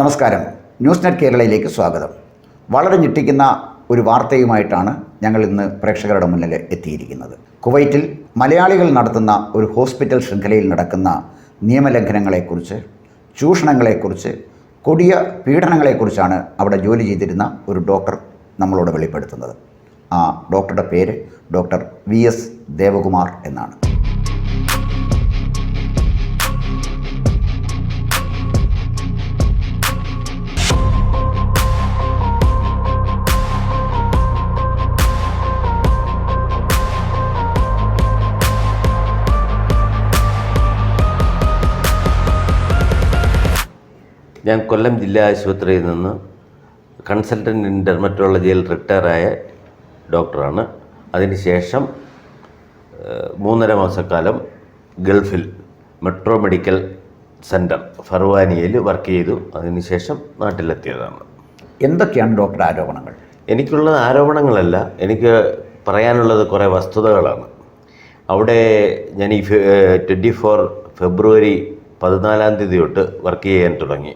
നമസ്കാരം. News net കേരളയിലേക്ക് സ്വാഗതം. വളരെ ഞെട്ടിക്കുന്ന ഒരു വാർത്തയുമായിട്ടാണ് ഞങ്ങൾ ഇന്ന് പ്രേക്ഷകരുടെ മുന്നിൽ എത്തിയിരിക്കുന്നത്. കുവൈറ്റിൽ മലയാളികൾ നടത്തുന്ന ഒരു ഹോസ്പിറ്റൽ ശൃംഖലയിൽ നടക്കുന്ന നിയമലംഘനങ്ങളെക്കുറിച്ച് ചൂഷണങ്ങളെക്കുറിച്ച് കൊടിയ പീഡനങ്ങളെക്കുറിച്ചാണ് അവിടെ ജോലി ചെയ്തിരുന്ന ഒരു ഡോക്ടർ നമ്മളോട് വെളിപ്പെടുത്തുന്നത്. ആ ഡോക്ടറുടെ പേര് ഡോക്ടർ വി എസ് ദേവകുമാർ എന്നാണ്. ഞാൻ കൊല്ലം ജില്ലാ ആശുപത്രിയിൽ നിന്ന് കൺസൾട്ടന്റ് ഇൻ ഡെർമറ്റോളജിയിൽ റിട്ടയറായ ഡോക്ടറാണ്. അതിനുശേഷം മൂന്നര മാസക്കാലം ഗൾഫിൽ മെട്രോ മെഡിക്കൽ സെന്റർ ഫർവാനിയയിൽ വർക്ക് ചെയ്തു. അതിനുശേഷം നാട്ടിലെത്തിയതാണ്. എന്തൊക്കെയാണ് ഡോക്ടർ ആരോപണങ്ങൾ? എനിക്കുള്ളത് ആരോപണങ്ങളല്ല. എനിക്ക് പറയാനുള്ളത് കുറേ വസ്തുതകളാണ്. അവിടെ ഞാൻ ഈ ട്വന്റി ഫോർ ഫെബ്രുവരി പതിനാലാം തീയതി തൊട്ട് വർക്ക് ചെയ്യാൻ തുടങ്ങി.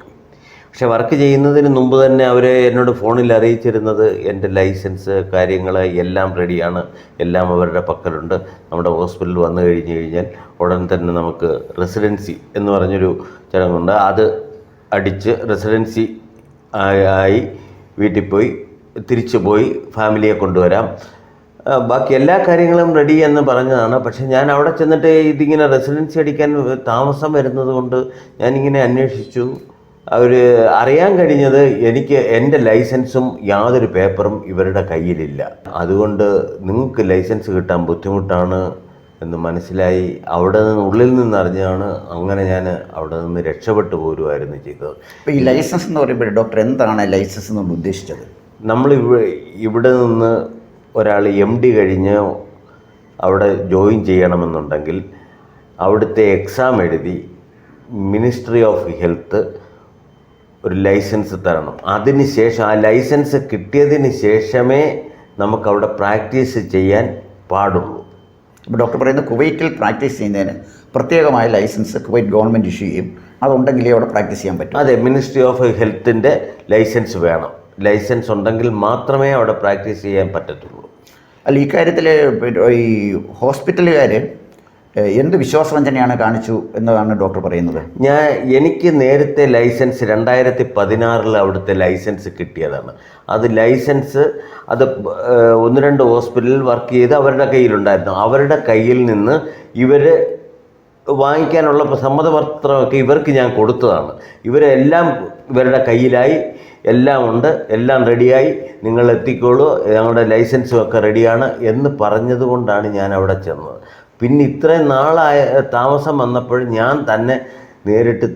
പക്ഷെ വർക്ക് ചെയ്യുന്നതിന് മുമ്പ് തന്നെ അവർ എന്നോട് ഫോണിൽ അറിയിച്ചിരുന്നത് എന്റെ ലൈസൻസ് കാര്യങ്ങൾ എല്ലാം റെഡിയാണ് എല്ലാം അവരുടെ പക്കലുണ്ട്. നമ്മുടെ ഹോസ്പിറ്റലിൽ വന്നു കഴിഞ്ഞ് കഴിഞ്ഞാൽ ഉടൻ തന്നെ നമുക്ക് റെസിഡൻസി എന്ന് പറഞ്ഞൊരു ചടങ്ങുണ്ട്. അത് അടിച്ച് റെസിഡൻസി ആയി- വീട്ടിൽ പോയി തിരിച്ചു പോയി ഫാമിലിയെ കൊണ്ടുവരാം. ബാക്കി എല്ലാ കാര്യങ്ങളും റെഡി എന്ന് പറഞ്ഞതാണ്. പക്ഷേ ഞാൻ അവിടെ ചെന്നിട്ട് ഇതിങ്ങനെ റെസിഡൻസി അടിക്കാൻ താമസം വരുന്നത് കൊണ്ട് ഞാനിങ്ങനെ അന്വേഷിച്ചു. അവർ അറിയാൻ കഴിഞ്ഞത് എനിക്ക് എന്റെ ലൈസൻസും യാതൊരു പേപ്പറും ഇവരുടെ കയ്യിലില്ല. അതുകൊണ്ട് നിങ്ങൾക്ക് ലൈസൻസ് കിട്ടാൻ ബുദ്ധിമുട്ടാണ് എന്ന് മനസ്സിലായി അവിടെ നിന്ന് ഉള്ളിൽ നിന്ന് അറിഞ്ഞാണ് അങ്ങനെ ഞാൻ അവിടെ നിന്ന് രക്ഷപ്പെട്ടു പോരുമായിരുന്നു ചെയ്തത്. ഇപ്പോൾ ഈ ലൈസൻസ് എന്ന് പറയുമ്പോൾ ഡോക്ടർ എന്താണ് ലൈസൻസ് എന്ന് ഉദ്ദേശിച്ചത്? നമ്മൾ ഇവിടെ നിന്ന് ഒരാൾ എം ഡി കഴിഞ്ഞ് അവിടെ ജോയിൻ ചെയ്യണമെന്നുണ്ടെങ്കിൽ അവിടുത്തെ എക്സാം എഴുതി മിനിസ്ട്രി ഓഫ് ഹെൽത്ത് ഒരു ലൈസൻസ് തരണം. അതിന് ശേഷം ആ ലൈസൻസ് കിട്ടിയതിന് ശേഷമേ നമുക്കവിടെ പ്രാക്ടീസ് ചെയ്യാൻ പാടുള്ളൂ. ഇപ്പോൾ ഡോക്ടർ പറയുന്നത് കുവൈറ്റിൽ പ്രാക്ടീസ് ചെയ്യുന്നതിന് പ്രത്യേകമായ ലൈസൻസ് കുവൈറ്റ് ഗവൺമെന്റ് ഇഷ്യൂ ചെയ്യും. അതുണ്ടെങ്കിലേ അവിടെ പ്രാക്ടീസ് ചെയ്യാൻ പറ്റും. അതെ മിനിസ്ട്രി ഓഫ് ഹെൽത്തിന്റെ ലൈസൻസ് വേണം. ലൈസൻസ് ഉണ്ടെങ്കിൽ മാത്രമേ അവിടെ പ്രാക്ടീസ് ചെയ്യാൻ പറ്റത്തുള്ളൂ. അല്ല ഈ കാര്യത്തിൽ ഈ ഹോസ്പിറ്റലുകാർ എന്ത് വിശ്വാസവഞ്ചനയാണ് കാണിച്ചു എന്നതാണ് ഡോക്ടർ പറയുന്നത്? ഞാൻ എനിക്ക് നേരത്തെ ലൈസൻസ് രണ്ടായിരത്തി പതിനാറിൽ അവിടുത്തെ ലൈസൻസ് കിട്ടിയതാണ്. അത് ലൈസൻസ് അത് ഒന്ന് രണ്ട് ഹോസ്പിറ്റലിൽ വർക്ക് ചെയ്ത് അവരുടെ കയ്യിലുണ്ടായിരുന്നു. അവരുടെ കയ്യിൽ നിന്ന് ഇവർ വാങ്ങിക്കാനുള്ള സമ്മതപത്രമൊക്കെ ഇവർക്ക് ഞാൻ കൊടുത്തതാണ്. ഇവരെല്ലാം ഇവരുടെ കയ്യിലായി എല്ലാം ഉണ്ട് എല്ലാം റെഡിയായി നിങ്ങൾ എത്തിക്കോളൂ ഞങ്ങളുടെ ലൈസൻസും ഒക്കെ റെഡിയാണ് എന്ന് പറഞ്ഞതുകൊണ്ടാണ് ഞാൻ അവിടെ ചെന്നത്. പിന്നെ ഇത്രയും നാളായ താമസം വന്നപ്പോൾ ഞാൻ തന്നെ നേരിട്ട്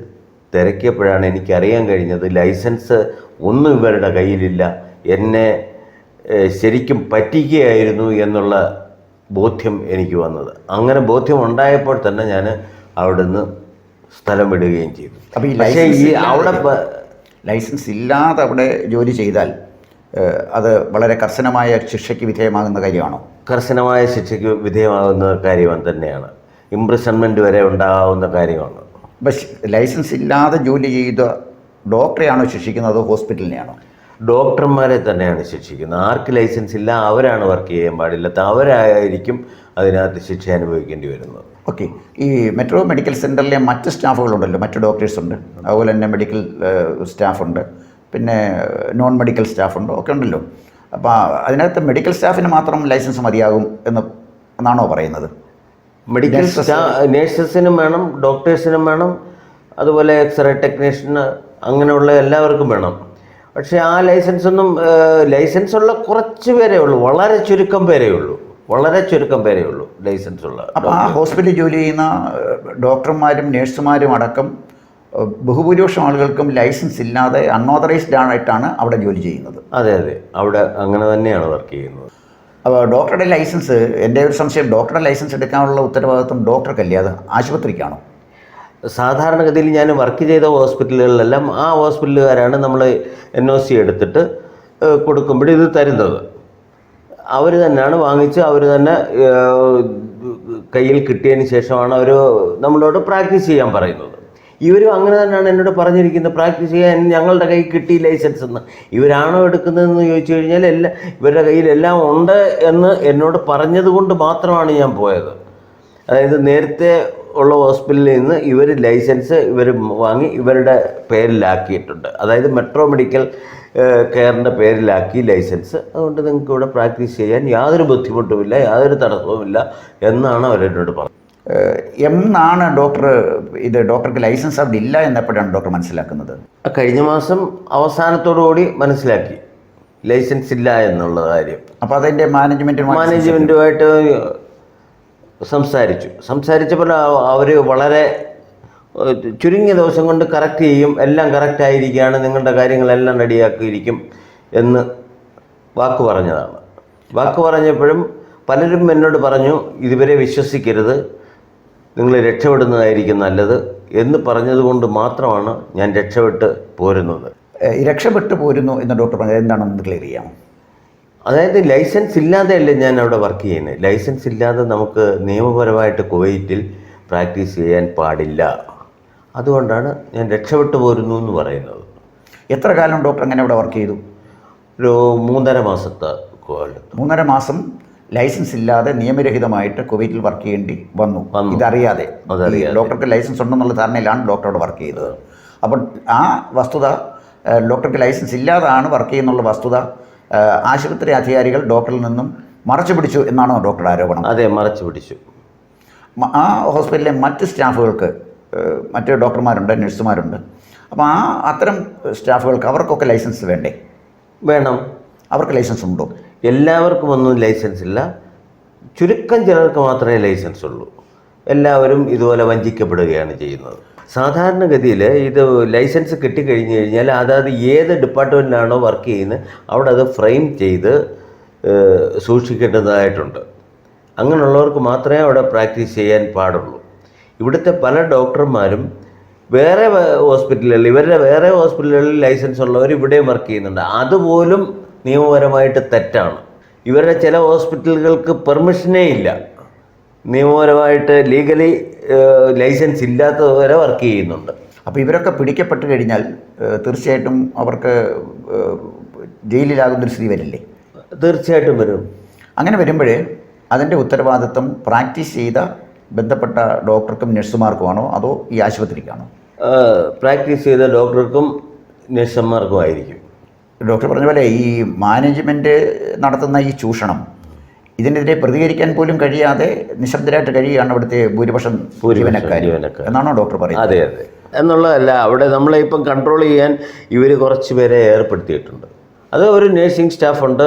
തിരക്കിയപ്പോഴാണ് എനിക്കറിയാൻ കഴിഞ്ഞത് ലൈസൻസ് ഒന്നും ഇവരുടെ കയ്യിലില്ല. എന്നെ ശരിക്കും പറ്റിക്കുകയായിരുന്നു എന്നുള്ള ബോധ്യം എനിക്ക് വന്നത്. അങ്ങനെ ബോധ്യം ഉണ്ടായപ്പോൾ തന്നെ ഞാൻ അവിടുന്ന് സ്ഥലം വിടുകയും ചെയ്തു. പക്ഷേ ഈ അവിടെ ലൈസൻസ് ഇല്ലാതെ അവിടെ ജോലി ചെയ്താൽ അത് വളരെ കർശനമായ ശിക്ഷയ്ക്ക് വിധേയമാകുന്ന കാര്യമാണോ? കർശനമായ ശിക്ഷയ്ക്ക് വിധേയമാകുന്ന കാര്യം തന്നെയാണ്. ഇംപ്രിസൺമെന്റ് വരെ ഉണ്ടാകാവുന്ന കാര്യമാണ്. ലൈസൻസ് ഇല്ലാതെ ജോലി ചെയ്ത ഡോക്ടറെയാണോ ശിക്ഷിക്കുന്നത് അതോ ഹോസ്പിറ്റലിനെയാണോ? ഡോക്ടർമാരെ തന്നെയാണ് ശിക്ഷിക്കുന്നത്. ആർക്ക് ലൈസൻസ് ഇല്ല അവരാണ് വർക്ക് ചെയ്യാൻ പാടില്ലാത്ത അവരായിരിക്കും അതിനകത്ത് ശിക്ഷ അനുഭവിക്കേണ്ടി വരുന്നത്. ഓക്കെ. ഈ മെട്രോ മെഡിക്കൽ സെന്ററിലെ മറ്റ് സ്റ്റാഫുകളുണ്ടല്ലോ മറ്റ് ഡോക്ടേഴ്സ് ഉണ്ട് അതുപോലെ തന്നെ മെഡിക്കൽ സ്റ്റാഫുണ്ട്. പിന്നെ നോൺ മെഡിക്കൽ സ്റ്റാഫുണ്ട്. ഒക്കെ ഉണ്ടല്ലോ. അപ്പോൾ അതിനകത്ത് മെഡിക്കൽ സ്റ്റാഫിന് മാത്രം ലൈസൻസ് മതിയാകും എന്ന് എന്നാണോ പറയുന്നത്? മെഡിക്കൽ നേഴ്സസിനും വേണം ഡോക്ടേഴ്സിനും വേണം അതുപോലെ എക്സ്റേ ടെക്നീഷ്യന് അങ്ങനെയുള്ള എല്ലാവർക്കും വേണം. പക്ഷേ ആ ലൈസൻസൊന്നും ലൈസൻസ് ഉള്ള കുറച്ച് പേരേ ഉള്ളൂ. വളരെ ചുരുക്കം പേരേ ഉള്ളൂ. വളരെ ചുരുക്കം പേരേ ഉള്ളൂ ലൈസൻസ് ഉള്ള അപ്പോൾ ആ ഹോസ്പിറ്റലിൽ ജോലി ചെയ്യുന്ന ഡോക്ടർമാരും നേഴ്സുമാരും അടക്കം ബഹുഭൂരിപക്ഷം ആളുകൾക്കും ലൈസൻസ് ഇല്ലാതെ അൺഓതറൈസ്ഡ് ആയിട്ടാണ് അവിടെ ജോലി ചെയ്യുന്നത്. അതെ അതെ. അവിടെ അങ്ങനെ തന്നെയാണ് വർക്ക് ചെയ്യുന്നത്. അപ്പോൾ ഡോക്ടറുടെ ലൈസൻസ് എന്റെ ഒരു സംശയം ഡോക്ടറുടെ ലൈസൻസ് എടുക്കാനുള്ള ഉത്തരവാദിത്വം ഡോക്ടർക്കല്ലേ? അത് ആശുപത്രിക്കാണോ? സാധാരണഗതിയിൽ ഞാൻ വർക്ക് ചെയ്ത ഹോസ്പിറ്റലുകളിലെല്ലാം ആ ഹോസ്പിറ്റലുകാരാണ് നമ്മൾ എൻ ഒ സി എടുത്തിട്ട് കൊടുക്കുമ്പോൾ ഇത് തരുന്നത്. അവർ തന്നെയാണ് വാങ്ങിച്ച് അവർ തന്നെ കയ്യിൽ കിട്ടിയതിന് ശേഷമാണ് അവർ നമ്മളോട് പ്രാക്ടീസ് ചെയ്യാൻ പറയുന്നത്. ഇവരും അങ്ങനെ തന്നെയാണ് എന്നോട് പറഞ്ഞിരിക്കുന്നത്. പ്രാക്ടീസ് ചെയ്യാൻ ഞങ്ങളുടെ കയ്യിൽ കിട്ടി ലൈസൻസ് എന്ന്. ഇവരാണോ എടുക്കുന്നതെന്ന് ചോദിച്ചു കഴിഞ്ഞാൽ എല്ലാ ഇവരുടെ കയ്യിലെല്ലാം ഉണ്ട് എന്ന് എന്നോട് പറഞ്ഞതുകൊണ്ട് മാത്രമാണ് ഞാൻ പോയത്. അതായത് നേരത്തെ ഉള്ള ഹോസ്പിറ്റലിൽ നിന്ന് ഇവർ ലൈസൻസ് ഇവർ വാങ്ങി ഇവരുടെ പേരിലാക്കിയിട്ടുണ്ട്. അതായത് മെട്രോ മെഡിക്കൽ കെയറിന്റെ പേരിലാക്കി ലൈസൻസ് അതുകൊണ്ട് നിങ്ങൾക്ക് ഇവിടെ പ്രാക്ടീസ് ചെയ്യാൻ യാതൊരു ബുദ്ധിമുട്ടുമില്ല യാതൊരു തടസ്സവുമില്ല എന്നാണ് അവരെന്നോട് പറഞ്ഞത്. എന്നാണ് ഡോക്ടർ ഇത് ഡോക്ടർക്ക് ലൈസൻസ് അവിടെ ഇല്ല എന്നപ്പോഴാണ് ഡോക്ടർ മനസ്സിലാക്കുന്നത്? കഴിഞ്ഞ മാസം അവസാനത്തോടുകൂടി മനസ്സിലാക്കി. ലൈസൻസ് ഇല്ല എന്നുള്ള കാര്യം. അപ്പോൾ അതിന്റെ മാനേജ്മെന്റ് മാനേജ്മെന്റുമായിട്ട് സംസാരിച്ചു. സംസാരിച്ചപ്പോൾ അവർ വളരെ ചുരുങ്ങിയ ദിവസം കൊണ്ട് കറക്റ്റ് ചെയ്യും. എല്ലാം കറക്റ്റ് ആയിരിക്കുകയാണ്. നിങ്ങളുടെ കാര്യങ്ങളെല്ലാം റെഡിയാക്കിയിരിക്കും എന്ന് വാക്ക് പറഞ്ഞതാണ്. വാക്ക് പറഞ്ഞപ്പോഴും പലരും എന്നോട് പറഞ്ഞു ഇതുവരെ വിശ്വസിക്കരുത്. നിങ്ങൾ രക്ഷപ്പെടുന്നതായിരിക്കും നല്ലത് എന്ന് പറഞ്ഞതുകൊണ്ട് മാത്രമാണ് ഞാൻ രക്ഷപ്പെട്ട് പോരുന്നത്. രക്ഷപ്പെട്ട് പോരുന്നു എന്ന് ഡോക്ടർ പറഞ്ഞത് എന്താണെന്ന് ക്ലിയർ ചെയ്യാം അതായത് ലൈസൻസ് ഇല്ലാതെയല്ലേ ഞാൻ അവിടെ വർക്ക് ചെയ്യുന്നത്. ലൈസൻസ് ഇല്ലാതെ നമുക്ക് നിയമപരമായിട്ട് കുവൈറ്റിൽ പ്രാക്ടീസ് ചെയ്യാൻ പാടില്ല. അതുകൊണ്ടാണ് ഞാൻ രക്ഷപ്പെട്ട് പോരുന്നു എന്ന് പറയുന്നത്. എത്ര കാലം ഡോക്ടർ അങ്ങനെ അവിടെ വർക്ക് ചെയ്തു? ഒരു മൂന്നര മാസത്തെ മൂന്നര മാസം ലൈസൻസ് ഇല്ലാതെ നിയമരഹിതമായിട്ട് കുവൈറ്റിൽ വർക്ക് ചെയ്യേണ്ടി വന്നു. ഇതറിയാതെ. ഡോക്ടർക്ക് ലൈസൻസ് ഉണ്ടെന്നുള്ള ധാരണയിലാണ് ഡോക്ടറോട് വർക്ക് ചെയ്തത്. അപ്പോൾ ആ വസ്തുത ഡോക്ടർക്ക് ലൈസൻസ് ഇല്ലാതാണ് വർക്ക് ചെയ്യുന്നുള്ള വസ്തുത ആശുപത്രി അധികാരികൾ ഡോക്ടറിൽ നിന്നും മറച്ചു പിടിച്ചു എന്നാണോ ഡോക്ടറുടെ ആരോപണം? അതെ മറച്ചു പിടിച്ചു. ആ ഹോസ്പിറ്റലിലെ മറ്റ് സ്റ്റാഫുകൾക്ക് മറ്റ് ഡോക്ടർമാരുണ്ട് നഴ്സുമാരുണ്ട്. അപ്പോൾ ആ അത്തരം സ്റ്റാഫുകൾക്ക് അവർക്കൊക്കെ ലൈസൻസ് വേണ്ടേ? വേണം. അവർക്ക് ലൈസൻസ് ഉണ്ടോ? എല്ലാവർക്കും ഒന്നും ലൈസൻസ് ഇല്ല. ചുരുക്കം ചിലർക്ക് മാത്രമേ ലൈസൻസ് ഉള്ളൂ. എല്ലാവരും ഇതുപോലെ വഞ്ചിക്കപ്പെടുകയാണ് ചെയ്യുന്നത്. സാധാരണഗതിയിൽ ഇത് ലൈസൻസ് കിട്ടിക്കഴിഞ്ഞ് കഴിഞ്ഞാൽ അതായത് ഏത് ഡിപ്പാർട്ട്മെന്റിലാണോ വർക്ക് ചെയ്യുന്നത് അവിടെ അത് ഫ്രെയിം ചെയ്ത് സൂക്ഷിക്കേണ്ടതായിട്ടുണ്ട്. അങ്ങനെയുള്ളവർക്ക് മാത്രമേ അവിടെ പ്രാക്ടീസ് ചെയ്യാൻ പാടുള്ളൂ. ഇവിടുത്തെ പല ഡോക്ടർമാരും വേറെ ഹോസ്പിറ്റലുകളിൽ ഇവരുടെ വേറെ ഹോസ്പിറ്റലുകളിൽ ലൈസൻസ് ഉള്ളവർ ഇവിടെയും വർക്ക് ചെയ്യുന്നുണ്ട്. അതുപോലും നിയമപരമായിട്ട് തെറ്റാണ്. ഇവരുടെ ചില ഹോസ്പിറ്റലുകൾക്ക് പെർമിഷനേ ഇല്ല. നിയമപരമായിട്ട് ലീഗലി ലൈസൻസ് ഇല്ലാത്തവരെ വർക്ക് ചെയ്യുന്നുണ്ട്. അപ്പോൾ ഇവരൊക്കെ പിടിക്കപ്പെട്ട് കഴിഞ്ഞാൽ തീർച്ചയായിട്ടും അവർക്ക് ജയിലിലാകുന്ന ജയിലിലാകുന്നൊരു സ്ഥിതി വരില്ലേ? തീർച്ചയായിട്ടും വരും. അങ്ങനെ വരുമ്പോഴേ അതിന്റെ ഉത്തരവാദിത്വം പ്രാക്ടീസ് ചെയ്ത ബന്ധപ്പെട്ട ഡോക്ടർക്കും നഴ്സുമാർക്കുമാണോ? അതോ ഈ ആശുപത്രിക്കാണോ? പ്രാക്ടീസ് ചെയ്ത ഡോക്ടർക്കും നഴ്സന്മാർക്കും ആയിരിക്കും ഡോക്ടർ പറഞ്ഞ പോലെ ഈ മാനേജ്മെന്റ് നടത്തുന്ന ഈ ചൂഷണം ഇതിനെതിരെ പ്രതികരിക്കാൻ പോലും കഴിയാതെ നിശബ്ദരായിട്ട് കഴിയുകയാണ് അവിടുത്തെ ഭൂരിപക്ഷം ജീവനക്കാർ. എന്നാണോ ഡോക്ടർ പറയുന്നത്? അതെ അതെ. എന്നുള്ളതല്ല അവിടെ നമ്മളെ ഇപ്പം കൺട്രോൾ ചെയ്യാൻ ഇവർ കുറച്ച് പേരെ ഏർപ്പെടുത്തിയിട്ടുണ്ട്. അത് ഒരു നേഴ്സിംഗ് സ്റ്റാഫുണ്ട്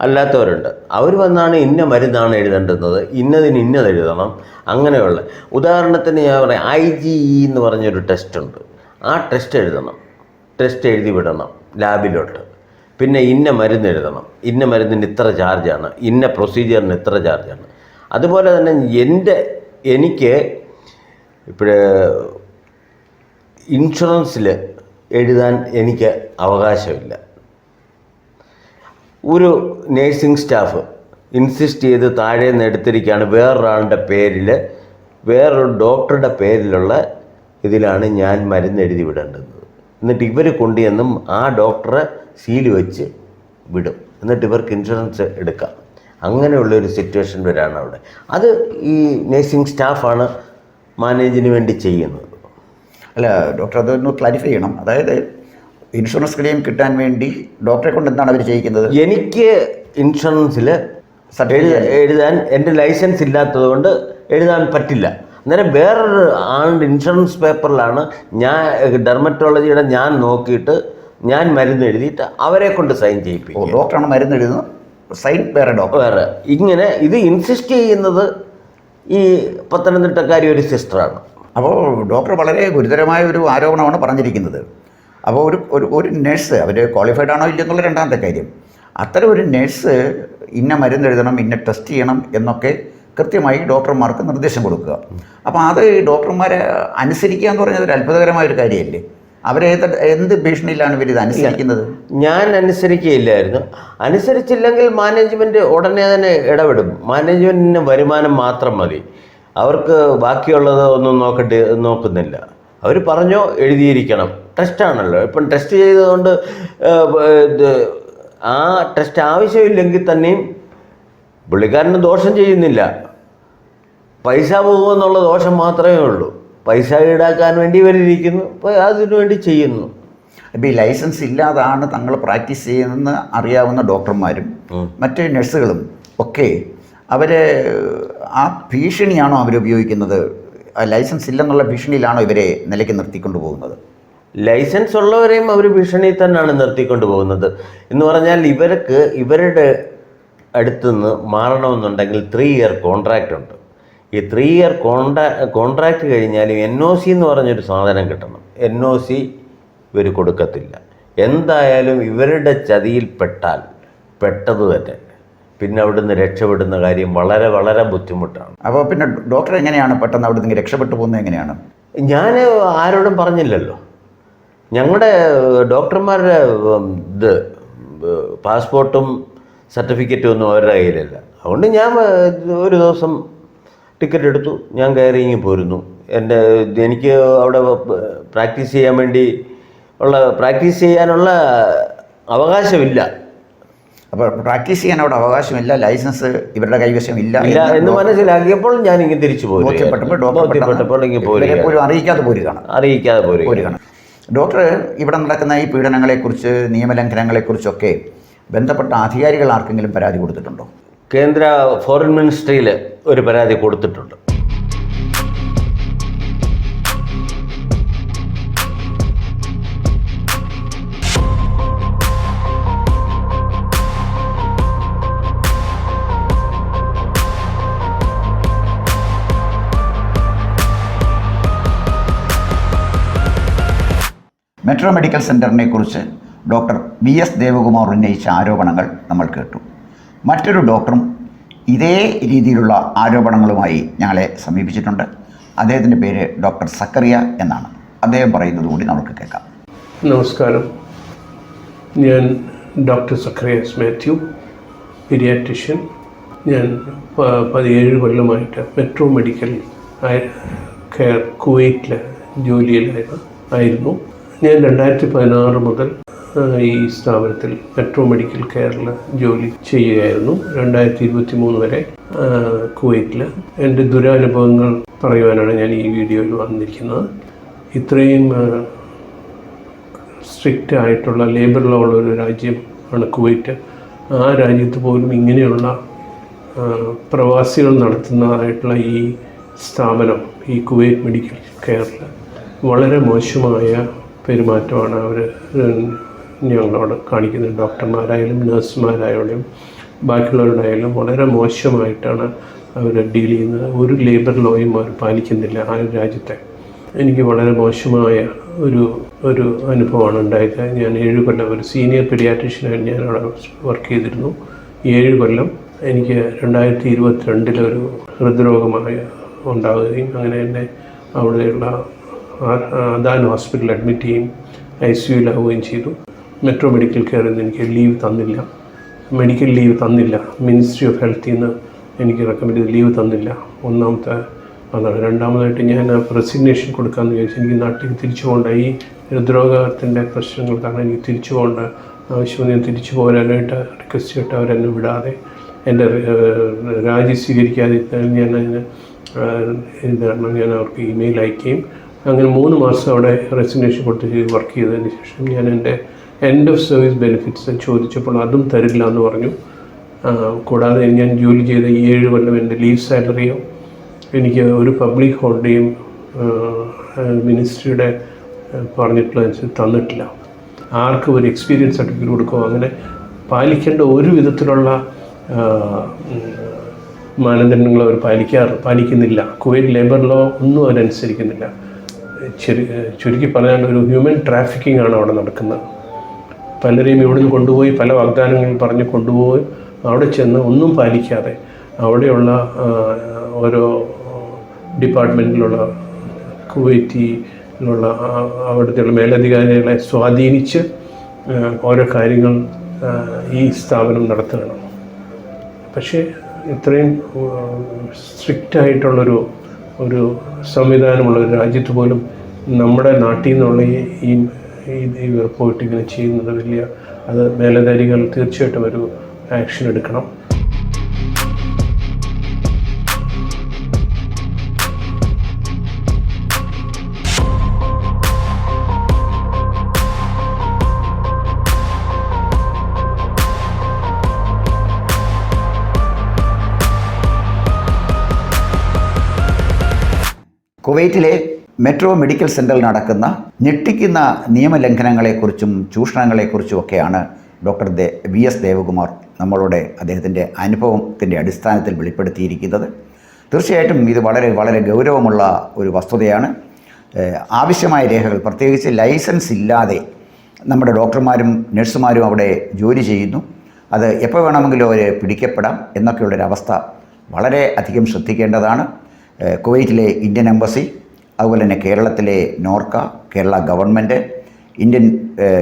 അല്ലാത്തവരുണ്ട്. അവർ വന്നാണ് ഇന്ന മരുന്നാണ് എഴുതേണ്ടുന്നത് ഇന്നതിന് ഇന്നത് എഴുതണം അങ്ങനെയുള്ള. ഉദാഹരണത്തിന് ഞാൻ പറയാം ഐ ജി ഇ എന്ന് പറഞ്ഞൊരു ടെസ്റ്റ് ഉണ്ട്. ആ ടെസ്റ്റ് എഴുതണം. ടെസ്റ്റ് എഴുതി വിടണം ലാബിലോട്ട് പിന്നെ ഇന്ന മരുന്ന് എഴുതണം ഇന്ന മരുന്നിന് ഇത്ര ചാർജാണ് ഇന്ന പ്രൊസീജിയറിന് ഇത്ര ചാർജാണ് അതുപോലെ തന്നെ എന്റെ എനിക്ക് ഇപ്പോഴേ ഇൻഷുറൻസിൽ എഴുതാൻ എനിക്ക് അവകാശമില്ല. ഒരു നേഴ്സിംഗ് സ്റ്റാഫ് ഇൻസിസ്റ്റ് ചെയ്ത് താഴെ നിന്ന് എടുത്തിരിക്കുകയാണ് വേറൊരാളുടെ പേരിൽ വേറൊരു ഡോക്ടറുടെ പേരിലുള്ള ഇതിലാണ് ഞാൻ മരുന്ന് എഴുതി വിടേണ്ടത്. എന്നിട്ട് ഇവർ കൊണ്ടുചെന്നും ആ ഡോക്ടറെ സീൽ വെച്ച് വിടും. എന്നിട്ട് ഇവർക്ക് ഇൻഷുറൻസ് എടുക്കാം. അങ്ങനെയുള്ളൊരു സിറ്റുവേഷൻ വരാണ് അവിടെ. അത് ഈ നേഴ്സിംഗ് സ്റ്റാഫാണ് മാനേജിന് വേണ്ടി ചെയ്യുന്നത്. അല്ല ഡോക്ടർ അതൊന്ന് ക്ലാരിഫൈ ചെയ്യണം. അതായത് ഇൻഷുറൻസ് ക്ലെയിം കിട്ടാൻ വേണ്ടി ഡോക്ടറെ കൊണ്ട് എന്താണ് അവർ ചെയ്യിക്കുന്നത്? എനിക്ക് ഇൻഷുറൻസിൽ എഴുതാൻ എന്റെ ലൈസൻസ് ഇല്ലാത്തത് കൊണ്ട് എഴുതാൻ പറ്റില്ല. അന്നേരം വേറൊരു ആളുടെ ഇൻഷുറൻസ് പേപ്പറിലാണ് ഞാൻ ഡെർമറ്റോളജിയുടെ ഞാൻ നോക്കിയിട്ട് ഞാൻ മരുന്ന് എഴുതിയിട്ട് അവരെ കൊണ്ട് സൈൻ ചെയ്യിപ്പിക്കും ഡോക്ടറാണ് മരുന്ന് എഴുതുന്നത്. സൈൻ വേറെ ഡോക്ടർ വേറെ. ഇങ്ങനെ ഇത് ഇൻസിസ്റ്റ് ചെയ്യുന്നത് ഈ പത്തനംതിട്ടക്കാരി ഒരു സിസ്റ്ററാണ് അപ്പോൾ ഡോക്ടർ വളരെ ഗുരുതരമായ ഒരു ആരോപണമാണ് പറഞ്ഞിരിക്കുന്നത്. അപ്പോൾ ഒരു ഒരു ഒരു നേഴ്സ് അവർ ക്വാളിഫൈഡ് ആണോ ഇല്ലെന്നുള്ള രണ്ടാമത്തെ കാര്യം. അത്തരം ഒരു നേഴ്സ് ഇന്ന മരുന്ന് എഴുതണം ഇന്ന ടെസ്റ്റ് ചെയ്യണം എന്നൊക്കെ കൃത്യമായി ഡോക്ടർമാർക്ക് നിർദ്ദേശം കൊടുക്കുക. അപ്പോൾ അത് ഈ ഡോക്ടർമാരെ അനുസരിക്കുക എന്ന് പറഞ്ഞാൽ ഒരു അത്ഭുതകരമായ ഒരു കാര്യമല്ലേ? അവരെ എന്ത് ഭീഷണിയിലാണ് ഇവർ ഇത് അനുസരിക്കുന്നത്? ഞാൻ അനുസരിക്കുകയില്ലായിരുന്നു. അനുസരിച്ചില്ലെങ്കിൽ മാനേജ്മെന്റ് ഉടനെ തന്നെ ഇടപെടും. മാനേജ്മെന്റിന് വരുമാനം മാത്രം മതി. അവർക്ക് ബാക്കിയുള്ളത് ഒന്നും നോക്കട്ട് നോക്കുന്നില്ല. അവർ പറഞ്ഞോ എഴുതിയിരിക്കണം. ടെസ്റ്റാണല്ലോ ഇപ്പം ടെസ്റ്റ് ചെയ്തതുകൊണ്ട് ആ ടെസ്റ്റ് ആവശ്യമില്ലെങ്കിൽ തന്നെയും പുള്ളിക്കാരന് ദോഷം ചെയ്യുന്നില്ല. പൈസ പോകുമെന്നുള്ള ദോഷം മാത്രമേ ഉള്ളൂ. പൈസ ഈടാക്കാൻ വേണ്ടി ഇവരിയ്ക്കുന്നു അപ്പോൾ അതിനു വേണ്ടി ചെയ്യുന്നു. അപ്പോൾ ഈ ലൈസൻസ് ഇല്ലാതാണ് തങ്ങൾ പ്രാക്ടീസ് ചെയ്യുന്നതെന്ന് അറിയാവുന്ന ഡോക്ടർമാരും മറ്റ് നഴ്സുകളും ഒക്കെ അവർ ആ ഭീഷണിയാണോ അവരുപയോഗിക്കുന്നത് ആ ലൈസൻസ് ഇല്ലെന്നുള്ള ഭീഷണിയിലാണോ ഇവരെ നിലയ്ക്ക് നിർത്തിക്കൊണ്ട് പോകുന്നത്? ലൈസൻസ് ഉള്ളവരെയും അവർ ഭീഷണി തന്നെയാണ് നിർത്തിക്കൊണ്ട് പോകുന്നത്. എന്ന് പറഞ്ഞാൽ ഇവർക്ക് ഇവരുടെ അടുത്തുനിന്ന് മാറണമെന്നുണ്ടെങ്കിൽ ത്രീ ഇയർ കോൺട്രാക്റ്റ് ഉണ്ട്. ഈ ത്രീ ഇയർ കോൺട്രാ കോൺട്രാക്റ്റ് കഴിഞ്ഞാലും എൻ ഒ സി എന്ന് പറഞ്ഞൊരു സാധനം കിട്ടണം. എൻ ഒ സി ഇവർ കൊടുക്കത്തില്ല. എന്തായാലും ഇവരുടെ ചതിയിൽപ്പെട്ടാൽ പെട്ടത് തന്നെ. പിന്നെ അവിടുന്ന് രക്ഷപ്പെടുന്ന കാര്യം വളരെ വളരെ ബുദ്ധിമുട്ടാണ്. അപ്പോൾ പിന്നെ ഡോക്ടർ എങ്ങനെയാണ് പെട്ടെന്ന് അവിടുന്ന് നിന്ന് രക്ഷപ്പെട്ടു പോകുന്നത് എങ്ങനെയാണ്? ഞാൻ ആരോടും പറഞ്ഞില്ലല്ലോ. ഞങ്ങളുടെ ഡോക്ടർമാരുടെ ഇത് പാസ്പോർട്ടും സർട്ടിഫിക്കറ്റും ഒന്നും അവരുടെ കയ്യിലില്ല. അതുകൊണ്ട് ഞാൻ ഒരു ദിവസം ടിക്കറ്റ് എടുത്തു. ഞാൻ കയറി ഇങ്ങി പോരുന്നു. എന്റെ എനിക്ക് അവിടെ പ്രാക്ടീസ് ചെയ്യാൻ വേണ്ടി ഉള്ള പ്രാക്ടീസ് ചെയ്യാനുള്ള അവകാശമില്ല. അപ്പോൾ പ്രാക്ടീസ് ചെയ്യാൻ അവിടെ അവകാശമില്ല ലൈസൻസ് ഇവരുടെ കൈവശം ഇല്ല എന്ന് മനസ്സിലാക്കിയപ്പോൾ ഞാൻ ഇങ്ങനെ തിരിച്ചു പോയി ബോധ്യപ്പെട്ടപ്പോൾ അറിയിക്കാതെ പോരുകയാണ്. അറിയിക്കാതെ പോരുക പോരുകയാണ്. ഡോക്ടർ ഇവിടെ നടക്കുന്ന ഈ പീഡനങ്ങളെക്കുറിച്ച് നിയമലംഘനങ്ങളെക്കുറിച്ചൊക്കെ ബന്ധപ്പെട്ട അധികാരികൾ ആർക്കെങ്കിലും പരാതി കൊടുത്തിട്ടുണ്ടോ? കേന്ദ്ര ഫോറിൻ മിനിസ്ട്രിയിൽ ഒരു പരാതി കൊടുത്തിട്ടുണ്ട്. മെട്രോ മെഡിക്കൽ സെന്ററിനെ കുറിച്ച് ഡോക്ടർ വി എസ് ദേവകുമാർ ഉന്നയിച്ച ആരോപണങ്ങൾ നമ്മൾ കേട്ടു. മറ്റൊരു ഡോക്ടറും ഇതേ രീതിയിലുള്ള ആരോപണങ്ങളുമായി ഞങ്ങളെ സമീപിച്ചിട്ടുണ്ട്. അദ്ദേഹത്തിന്റെ പേര് ഡോക്ടർ സക്കറിയ എന്നാണ്. അദ്ദേഹം പറയുന്നത് കൂടി നമുക്ക് കേൾക്കാം. നമസ്കാരം. ഞാൻ ഡോക്ടർ സക്കറിയസ് മാത്യു പീഡിയാട്രിഷ്യൻ. ഞാൻ പതിനേഴ് കൊല്ലമായിട്ട് മെട്രോ മെഡിക്കൽ കെയർ കുവൈറ്റിൽ ജോലിയിലായിരുന്നു. ആയിരുന്നു. ഞാൻ രണ്ടായിരത്തി പതിനാറ് മുതൽ ഈ സ്ഥാപനത്തിൽ മെട്രോ മെഡിക്കൽ കെയറിൽ ജോലി ചെയ്യുകയായിരുന്നു. രണ്ടായിരത്തി ഇരുപത്തി മൂന്ന് വരെ കുവൈറ്റിൽ എന്റെ ദുരനുഭവങ്ങൾ പറയുവാനാണ് ഞാൻ ഈ വീഡിയോയിൽ വന്നിരിക്കുന്നത്. ഇത്രയും സ്ട്രിക്റ്റ് ആയിട്ടുള്ള ലേബർ ലോ ഉള്ള ഒരു രാജ്യം ആണ് കുവൈറ്റ്. ആ രാജ്യത്ത് പോലും ഇങ്ങനെയുള്ള പ്രവാസികൾ നടത്തുന്നതായിട്ടുള്ള ഈ സ്ഥാപനം ഈ കുവൈറ്റ് മെഡിക്കൽ കെയറിൽ വളരെ മോശമായ പെരുമാറ്റമാണ് അവർ ഞങ്ങളോട് കാണിക്കുന്നത് ഡോക്ടർമാരായാലും നഴ്സുമാരായാലും ബാക്കിയുള്ളവരുടെയായാലും വളരെ മോശമായിട്ടാണ് അവർ ഡീൽ ചെയ്യുന്നത്. ഒരു ലേബർ ലോയും അവർ പാലിക്കുന്നില്ല ആ രാജ്യത്തെ. എനിക്ക് വളരെ മോശമായ ഒരു ഒരു അനുഭവമാണ് ഉണ്ടായത്. ഞാൻ ഏഴ് കൊല്ലം ഒരു സീനിയർ പെഡിയാട്രീഷ്യനായി ഞാൻ അവിടെ വർക്ക് ചെയ്തിരുന്നു. ഏഴ് കൊല്ലം എനിക്ക് രണ്ടായിരത്തി ഇരുപത്തി രണ്ടിലൊരു ഹൃദ്രോഗമായ ഉണ്ടാവുകയും അങ്ങനെ എന്നെ അവിടെയുള്ള അദാൻ ഹോസ്പിറ്റലിൽ അഡ്മിറ്റ് ചെയ്യും ഐ സി യുയിലാവുകയും ചെയ്തു. മെട്രോ മെഡിക്കൽ കെയറിൽ നിന്ന് എനിക്ക് ലീവ് തന്നില്ല. മെഡിക്കൽ ലീവ് തന്നില്ല. മിനിസ്ട്രി ഓഫ് ഹെൽത്തിൽ നിന്ന് എനിക്ക് റെക്കമെൻഡ് ചെയ്ത് ലീവ് തന്നില്ല. ഒന്നാമത്തെ അതാണ്. രണ്ടാമതായിട്ട് ഞാൻ റെസിഗ്നേഷൻ കൊടുക്കാമെന്ന് വിചാരിച്ചു എനിക്ക് നാട്ടിൽ തിരിച്ചു പോകേണ്ട. ഈ ഹൃദ്രോഗത്തിന്റെ പ്രശ്നങ്ങൾ കാരണം എനിക്ക് തിരിച്ചു പോകേണ്ട ആവശ്യം ഞാൻ തിരിച്ചു പോരാനായിട്ട് റിക്വസ്റ്റ് ചെയ്തിട്ട് അവരെന്നെ വിടാതെ എന്റെ രാജി സ്വീകരിക്കാതെ ഞാൻ അതിന് എന്താണ് ഞാൻ അവർക്ക് ഇമെയിൽ അയക്കുകയും അങ്ങനെ മൂന്ന് മാസം അവിടെ റെസിഗ്നേഷൻ കൊടുത്ത് വർക്ക് ചെയ്തതിന് ശേഷം ഞാൻ എന്റെ എൻഡ് ഓഫ് സർവീസ് ബെനിഫിറ്റ്സ് ചോദിച്ചപ്പോൾ അതും തരില്ല എന്ന് പറഞ്ഞു. കൂടാതെ ഞാൻ ജോലി ചെയ്ത ഏഴ് കൊല്ലം എന്റെ ലീവ് സാലറിയോ എനിക്ക് ഒരു പബ്ലിക് ഹോളിഡേയും മിനിസ്ട്രിയുടെ പറഞ്ഞിട്ടുള്ള തന്നിട്ടില്ല. ആർക്കും ഒരു എക്സ്പീരിയൻസ് സർട്ടിഫിക്കറ്റ് കൊടുക്കോ അങ്ങനെ പാലിക്കേണ്ട ഒരു വിധത്തിലുള്ള മാനദണ്ഡങ്ങൾ അവർ പാലിക്കാറ് പാലിക്കുന്നില്ല. കുവൈറ്റ് ലേബർ ലോ ഒന്നും അവരനുസരിക്കുന്നില്ല. ചുരുക്കി പറഞ്ഞാൽ ഒരു ഹ്യൂമൻ ട്രാഫിക്കിംഗ് ആണ് അവിടെ നടക്കുന്നത്. പലരെയും ഇവിടുന്ന് കൊണ്ടുപോയി പല വാഗ്ദാനങ്ങൾ പറഞ്ഞ് കൊണ്ടുപോയി അവിടെ ചെന്ന് ഒന്നും പാലിക്കാതെ അവിടെയുള്ള ഓരോ ഡിപ്പാർട്ട്മെന്റിലുള്ള കുവൈറ്റിലുള്ള ആ- അവിടുത്തെ മേലധികാരികളെ സ്വാധീനിച്ച് ഓരോ കാര്യങ്ങൾ ഈ സ്ഥാപനം നടത്തുകയാണ്. പക്ഷേ ഇത്രയും സ്ട്രിക്റ്റ് ആയിട്ടുള്ളൊരു ഒരു സംവിധാനമുള്ള ഒരു രാജ്യത്ത് പോലും നമ്മുടെ നാട്ടിൽ നിന്നുള്ള ഈ ഈ- പോയിട്ട് ഇങ്ങനെ ചെയ്യുന്നത് വലിയ അത് മേലധികാരികൾ തീർച്ചയായിട്ടും ഒരു ആക്ഷൻ എടുക്കണം. കുവൈറ്റിലെ മെട്രോ മെഡിക്കൽ സെന്ററിൽ നടക്കുന്ന ഞെട്ടിക്കുന്ന നിയമലംഘനങ്ങളെക്കുറിച്ചും ചൂഷണങ്ങളെക്കുറിച്ചും ഒക്കെയാണ് ഡോക്ടർ ദേ വി എസ് ദേവകുമാർ നമ്മളുടെ അദ്ദേഹത്തിന്റെ അനുഭവത്തിന്റെ അടിസ്ഥാനത്തിൽ വെളിപ്പെടുത്തിയിരിക്കുന്നത്. തീർച്ചയായിട്ടും ഇത് വളരെ വളരെ ഗൗരവമുള്ള ഒരു വസ്തുതയാണ്. ആവശ്യമായ രേഖകൾ പ്രത്യേകിച്ച് ലൈസൻസ് ഇല്ലാതെ നമ്മുടെ ഡോക്ടർമാരും നഴ്സുമാരും അവിടെ ജോലി ചെയ്യുന്നു. അത് എപ്പോൾ വേണമെങ്കിലും അവർ പിടിക്കപ്പെടാം എന്നൊക്കെയുള്ളൊരവസ്ഥ വളരെ അധികം ശ്രദ്ധിക്കേണ്ടതാണ്. കുവൈറ്റിലെ ഇന്ത്യൻ എംബസി അതുപോലെ തന്നെ കേരളത്തിലെ NORKA Kerala government Indian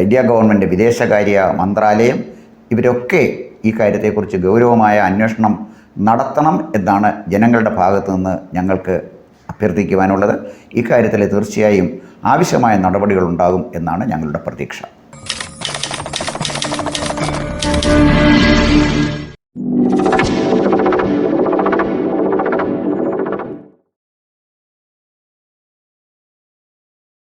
India government വിദേശകാര്യ മന്ത്രാലയം ഇവരൊക്കെ ഈ കാര്യത്തെക്കുറിച്ച് ഗൗരവമായ അന്വേഷണം നടത്തണം എന്നാണ് ജനങ്ങളുടെ ഭാഗത്തു നിന്ന് ഞങ്ങൾക്ക് അഭ്യർത്ഥിക്കുവാനുള്ളത്. ഇക്കാര്യത്തിൽ തീർച്ചയായും ആവശ്യമായ നടപടികളുണ്ടാകും എന്നാണ് ഞങ്ങളുടെ പ്രതീക്ഷ.